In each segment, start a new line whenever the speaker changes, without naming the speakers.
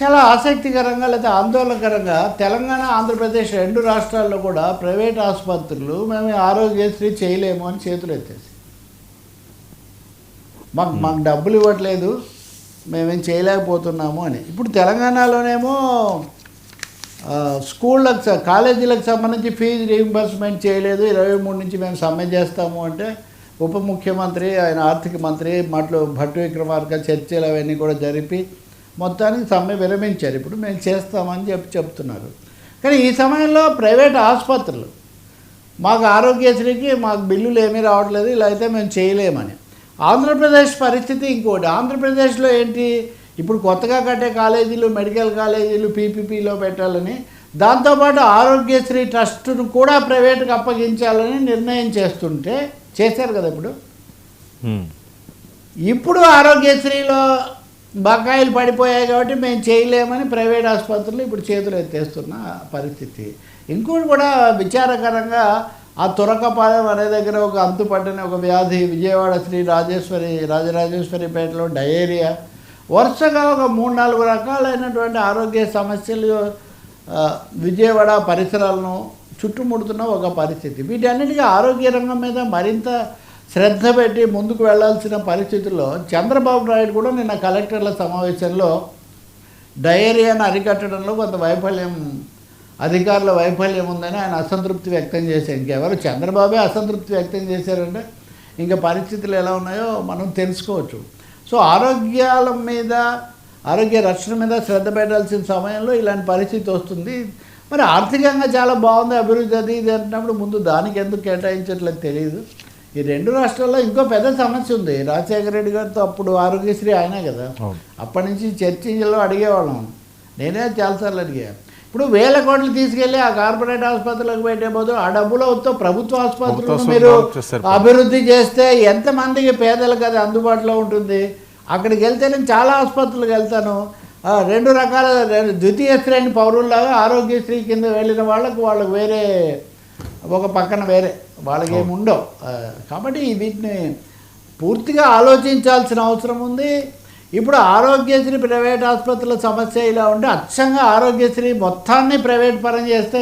చాలా ఆసక్తికరంగా లేదా ఆందోళనకరంగా తెలంగాణ ఆంధ్రప్రదేశ్ రెండు రాష్ట్రాల్లో కూడా ప్రైవేట్ ఆసుపత్రులు మేము ఆరోగ్యశ్రీ చేయలేము అని చేతులు ఎత్తేసి మాకు మాకు డబ్బులు ఇవ్వట్లేదు మేమేం చేయలేకపోతున్నాము అని. ఇప్పుడు తెలంగాణలోనేమో స్కూళ్ళకు కాలేజీలకు సంబంధించి ఫీజు రీయింబర్స్మెంట్ చేయలేదు ఇరవై మూడు నుంచి మేము సమ్మె చేస్తాము అంటే ఉప ముఖ్యమంత్రి ఆయన ఆర్థిక మంత్రి మట్లు భట్టు విక్రమార్క చర్చలు అవన్నీ కూడా జరిపి మొత్తానికి సమ్మె విరమించారు. ఇప్పుడు మేము చేస్తామని చెప్పి చెప్తున్నారు. కానీ ఈ సమయంలో ప్రైవేట్ ఆసుపత్రులు మాకు ఆరోగ్యశ్రీకి మాకు బిల్లులు ఏమీ రావట్లేదు ఇలా అయితే మేము చేయలేమని. ఆంధ్రప్రదేశ్ పరిస్థితి ఇంకోటి. ఆంధ్రప్రదేశ్లో ఏంటి? ఇప్పుడు కొత్తగా కట్టే కాలేజీలు మెడికల్ కాలేజీలు పీపీపీలో పెట్టాలని దాంతోపాటు ఆరోగ్యశ్రీ ట్రస్టును కూడా ప్రైవేట్కి అప్పగించాలని నిర్ణయం చేస్తుంటే చేశారు కదా ఇప్పుడు. ఇప్పుడు ఆరోగ్యశ్రీలో బకాయిలు పడిపోయాయి కాబట్టి మేము చేయలేమని ప్రైవేట్ ఆసుపత్రులు ఇప్పుడు చేతులు ఎత్తేస్తున్న పరిస్థితి. ఇంకోటి కూడా విచారకరంగా ఆ తురకపాలెం అనే దగ్గర ఒక అంతుపట్టని ఒక వ్యాధి విజయవాడ శ్రీ రాజేశ్వరి రాజరాజేశ్వరిపేటలో డయేరియా. వరుసగా ఒక మూడు నాలుగు రకాలైనటువంటి ఆరోగ్య సమస్యలు విజయవాడ పరిసరాలను చుట్టుముడుతున్న ఒక పరిస్థితి. వీటన్నిటికీ ఆరోగ్య రంగం మీద మరింత శ్రద్ధ పెట్టి ముందుకు వెళ్ళాల్సిన పరిస్థితుల్లో చంద్రబాబు నాయుడు కూడా నిన్న కలెక్టర్ల సమావేశంలో డయేరియాను అరికట్టడంలో కొంత వైఫల్యం అధికారుల వైఫల్యం ఉందని ఆయన అసంతృప్తి వ్యక్తం చేశారు. ఇంకెవరు? చంద్రబాబే అసంతృప్తి వ్యక్తం చేశారంటే ఇంకా పరిస్థితులు ఎలా ఉన్నాయో మనం తెలుసుకోవచ్చు. సో ఆరోగ్యాల మీద ఆరోగ్య రక్షణ మీద శ్రద్ధ పెట్టాల్సిన సమయంలో ఇలాంటి పరిస్థితి వస్తుంది. మరి ఆర్థికంగా చాలా బాగుంది అభివృద్ధి అది ఇది అంటున్నప్పుడు ముందు దానికి ఎందుకు కేటాయించట్లేదు తెలియదు ఈ రెండు రాష్ట్రాల్లో ఇంకో పెద్ద సమస్య ఉంది. రాజశేఖర రెడ్డి గారితో అప్పుడు ఆరోగ్యశ్రీ ఆయనే కదా. అప్పటి నుంచి చర్చించలో అడిగేవాళ్ళం. నేనే చాలాసార్లు అడిగా. ఇప్పుడు వేల కోట్లు తీసుకెళ్ళి ఆ కార్పొరేట్ ఆసుపత్రులకు పెట్టే బదులు ఆ డబ్బులు అవుతా ప్రభుత్వ ఆసుపత్రులను మీరు. అభివృద్ధి చేస్తే ఎంతమందికి పేదలకు అది అందుబాటులో ఉంటుంది. అక్కడికి వెళ్తే నేను చాలా ఆసుపత్రులకు వెళ్తాను. ఆ, రెండు రకాల ద్వితీయ శ్రేణి పౌరుల్లాగా ఆరోగ్యశ్రీ కింద వెళ్ళిన వాళ్ళకు వాళ్ళకు వేరే ఒక పక్కన వేరే. వాళ్ళకి ఏమి ఉండవు. కాబట్టి వీటిని పూర్తిగా ఆలోచించాల్సిన అవసరం ఉంది. ఇప్పుడు ఆరోగ్యశ్రీ ప్రైవేట్ ఆసుపత్రుల సమస్య ఇలా ఉంటే అచ్చంగా ఆరోగ్యశ్రీ మొత్తాన్ని ప్రైవేట్ పరం చేస్తే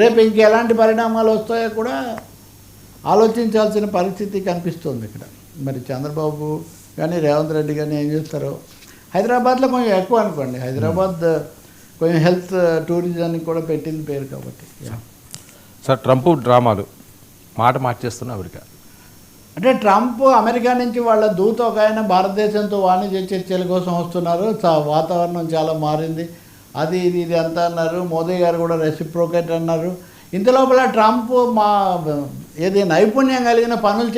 రేపు ఇంకెలాంటి పరిణామాలు వస్తాయో కూడా ఆలోచించాల్సిన పరిస్థితి కనిపిస్తుంది ఇక్కడ. మరి చంద్రబాబు కానీ రేవంత్ రెడ్డి కానీ ఏం చేస్తారో? హైదరాబాద్లో కొంచెం ఎక్కువ అనుకోండి. హైదరాబాద్ కొంచెం హెల్త్ టూరిజానికి కూడా పెట్టింది పేరు కాబట్టి.
సార్ ట్రంప్ డ్రామాలు. మాట మార్చేస్తున్న అమెరికా.
అంటే ట్రంప్ అమెరికా నుంచి వాళ్ళ దూత ఒక ఆయన భారతదేశంతో వాణిజ్య చర్చల కోసం వస్తున్నారు. వాతావరణం చాలా మారింది. అది ఇది ఇది అంతా అన్నారు. మోదీ గారు కూడా రెసిప్రోకేట్ అన్నారు. ఇంత లోపల ట్రంప్ మా ఏది నైపుణ్యం కలిగిన పనులు